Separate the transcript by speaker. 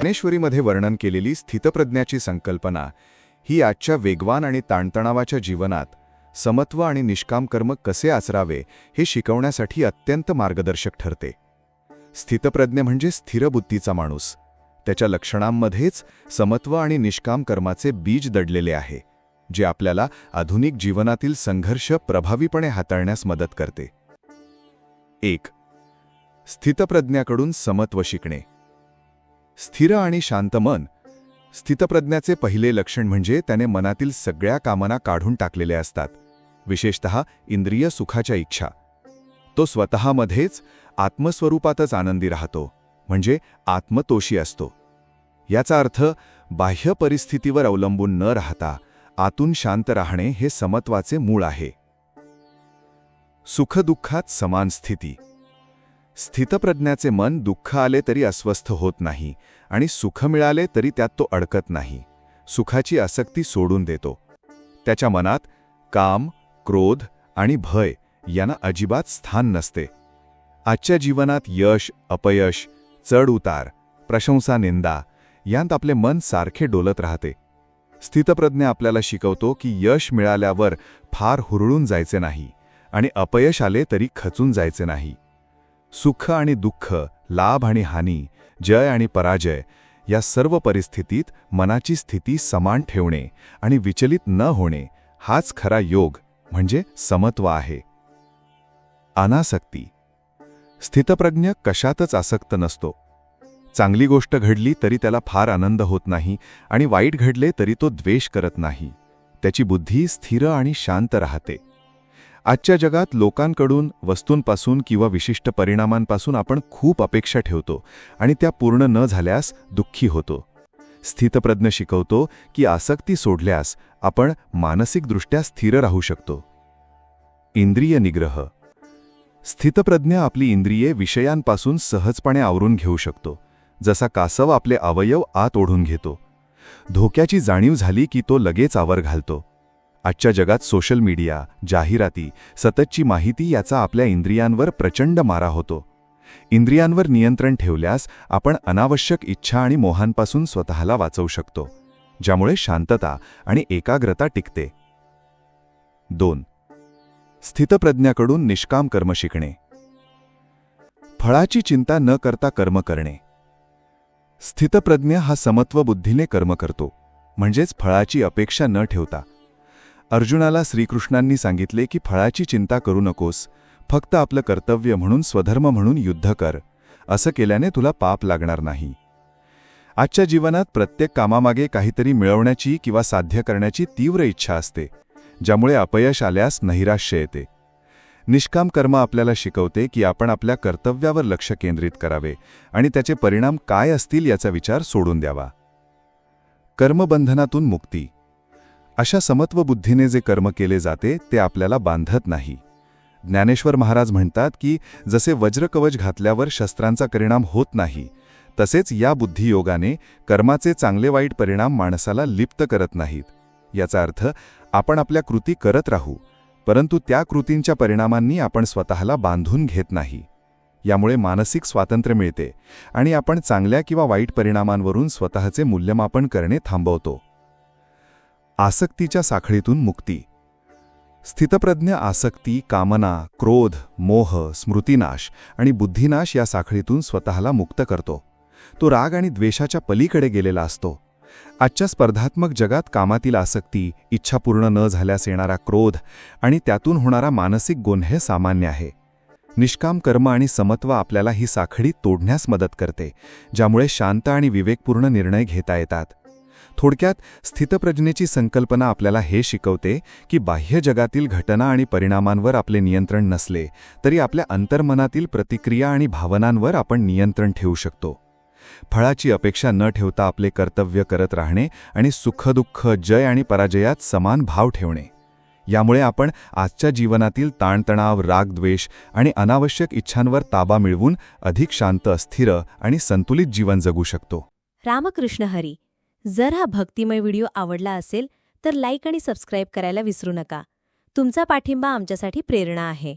Speaker 1: ज्ञानेश्वरीमध्ये वर्णन केलेली स्थितप्रज्ञाची संकल्पना ही आजच्या वेगवान आणि ताणतणावाच्या जीवनात समत्व आणि निष्काम कर्म कसे आचरावे हे शिकवण्यासाठी अत्यंत मार्गदर्शक ठरते. स्थितप्रज्ञ म्हणजे स्थिर बुद्धीचा माणूस. त्याच्या लक्षणांमध्येच समत्व आणि निष्काम कर्माचे बीज दडलेले आहे जे आपल्याला आधुनिक जीवनातील संघर्ष प्रभावीपणे हाताळण्यास मदत करते. एक स्थितप्रज्ञाकडून समत्व शिकणे. स्थिर आणि शांत मन स्थितप्रज्ञाचे पहिले लक्षण म्हणजे त्याने मनातील सगळ्या कामना काढून टाकलेल्या असतात. विशेषत इंद्रिय सुखाच्या इच्छा. तो स्वतःमध्येच आत्मस्वरूपातच आनंदी राहतो म्हणजे आत्मतोषी असतो. याचा अर्थ बाह्य परिस्थितीवर अवलंबून न राहता आतून शांत राहणे हे समत्वाचे मूळ आहे. सुखदुःखात समान स्थिती. स्थितप्रज्ञाचे मन दुःख आले तरी अस्वस्थ होत नाही आणि सुख मिळाले तरी त्यात तो अडकत नाही. सुखाची आसक्ती सोडून देतो. त्याच्या मनात काम क्रोध आणि भय यांना अजिबात स्थान नसते. आजच्या जीवनात यश अपयश चढउतार प्रशंसा निंदा यांत आपले मन सारखे डोलत राहते. स्थितप्रज्ञ आपल्याला शिकवतो की यश मिळाल्यावर फार हुरळून जायचे नाही आणि अपयश आले तरी खचून जायचे नाही. सुख आणि दुःख लाभ आणि हानी जय आणि पराजय या सर्व परिस्थितीत मनाची स्थिती समान ठेवणे आणि विचलित न होणे हाच खरा योग म्हणजे समत्व आहे. अनासक्ती. स्थितप्रज्ञ कशातच आसक्त नसतो. चांगली गोष्ट घडली तरी त्याला फार आनंद होत नाही आणि वाईट घडले तरी तो द्वेष करत नाही. त्याची बुद्धी स्थिर आणि शांत राहते. आजच्या जगात लोकांकडून वस्तूंपासून किंवा विशिष्ट परिणामांपासून आपण खूप अपेक्षा ठेवतो आणि त्या पूर्ण न झाल्यास दुःखी होतो. स्थितप्रज्ञ शिकवतो की आसक्ती सोडल्यास आपण मानसिकदृष्ट्या स्थिर राहू शकतो. इंद्रिय निग्रह. स्थितप्रज्ञ आपली इंद्रिये विषयांपासून सहजपणे आवरून घेऊ शकतो. जसा कासव आपले अवयव आत ओढून घेतो. धोक्याची जाणीव झाली की तो लगेच आवर घालतो. आजच्या जगात सोशल मीडिया जाहिराती सततची माहिती याचा आपल्या इंद्रियांवर प्रचंड मारा होतो. इंद्रियांवर नियंत्रण ठेवल्यास आपण अनावश्यक इच्छा आणि मोहांपासून स्वतःला वाचवू शकतो ज्यामुळे शांतता आणि एकाग्रता टिकते. दोन. स्थितप्रज्ञाकडून निष्काम कर्म शिकणे. फळाची चिंता न करता कर्म करणे. स्थितप्रज्ञ हा समत्व बुद्धीने कर्म करतो म्हणजेच फळाची अपेक्षा न ठेवता. अर्जुनाला श्रीकृष्णांनी सांगितले की फळाची चिंता करू नकोस फक्त आपलं कर्तव्य म्हणून स्वधर्म म्हणून युद्ध कर असं केल्याने तुला पाप लागणार नाही. आजच्या जीवनात प्रत्येक कामामागे काहीतरी मिळवण्याची किंवा साध्य करण्याची तीव्र इच्छा असते ज्यामुळे अपयश आल्यास नैराश्य येते. निष्काम कर्म आपल्याला शिकवते की आपण आपल्या कर्तव्यावर लक्ष केंद्रित करावे आणि त्याचे परिणाम काय असतील याचा विचार सोडून द्यावा. कर्मबंधनातून मुक्ती अशा समत्व बुद्धीने जे कर्म केले जाते ते आपल्याला बांधत नाही. ज्ञानेश्वर महाराज म्हणतात की जसे वज्रकवच घातल्यावर शस्त्रांचा परिणाम होत नाही तसेच या बुद्धियोगाने कर्माचे चांगले वाईट परिणाम माणसाला लिप्त करत नाहीत. याचा अर्थ आपण आपल्या कृती करत राहू परंतु त्या कृतींच्या परिणामांनी आपण स्वतःला बांधून घेत नाही. यामुळे मानसिक स्वातंत्र्य मिळते आणि आपण चांगल्या किंवा वाईट परिणामांवरून स्वतःचे मूल्यमापन करणे थांबवतो. आसक्तीच्या साखळीतून मुक्ती. स्थितप्रज्ञ आसक्ती कामना क्रोध मोह स्मृतिनाश आणि बुद्धिनाश या साखळीतून स्वतःला मुक्त करतो. तो राग आणि द्वेषाच्या पलीकडे गेलेला असतो. आजच्या स्पर्धात्मक जगात कामातील आसक्ती इच्छा पूर्ण न झाल्यास येणारा क्रोध आणि त्यातून होणारा मानसिक गोन्हे सामान्य आहे. निष्काम कर्म आणि समत्व आपल्याला ही साखळी तोडण्यास मदत करते ज्यामुळे शांत आणि विवेकपूर्ण निर्णय घेता येतात. थोडक्यात स्थितप्रज्ञेची संकल्पना आपल्याला हे शिकवते की बाह्य जगातील घटना आणि परिणामांवर आपले नियंत्रण नसले तरी आपल्या अंतर्मनातील प्रतिक्रिया आणि भावनांवर आपण नियंत्रण ठेवू शकतो. फळाची अपेक्षा न ठेवता आपले कर्तव्य करत राहणे आणि सुखदुःख जय आणि पराजयात समान भाव ठेवणे. यामुळे आपण आजच्या जीवनातील ताणतणाव रागद्वेष आणि अनावश्यक इच्छांवर ताबा मिळवून अधिक शांत स्थिर आणि संतुलित जीवन जगू शकतो.
Speaker 2: रामकृष्ण हरी जर हा भक्तिमय व्हिडिओ आवडला असेल तर लाईक आणि सबस्क्राईब करायला विसरू नका. तुमचा पाठिंबा आमच्यासाठी प्रेरणा आहे.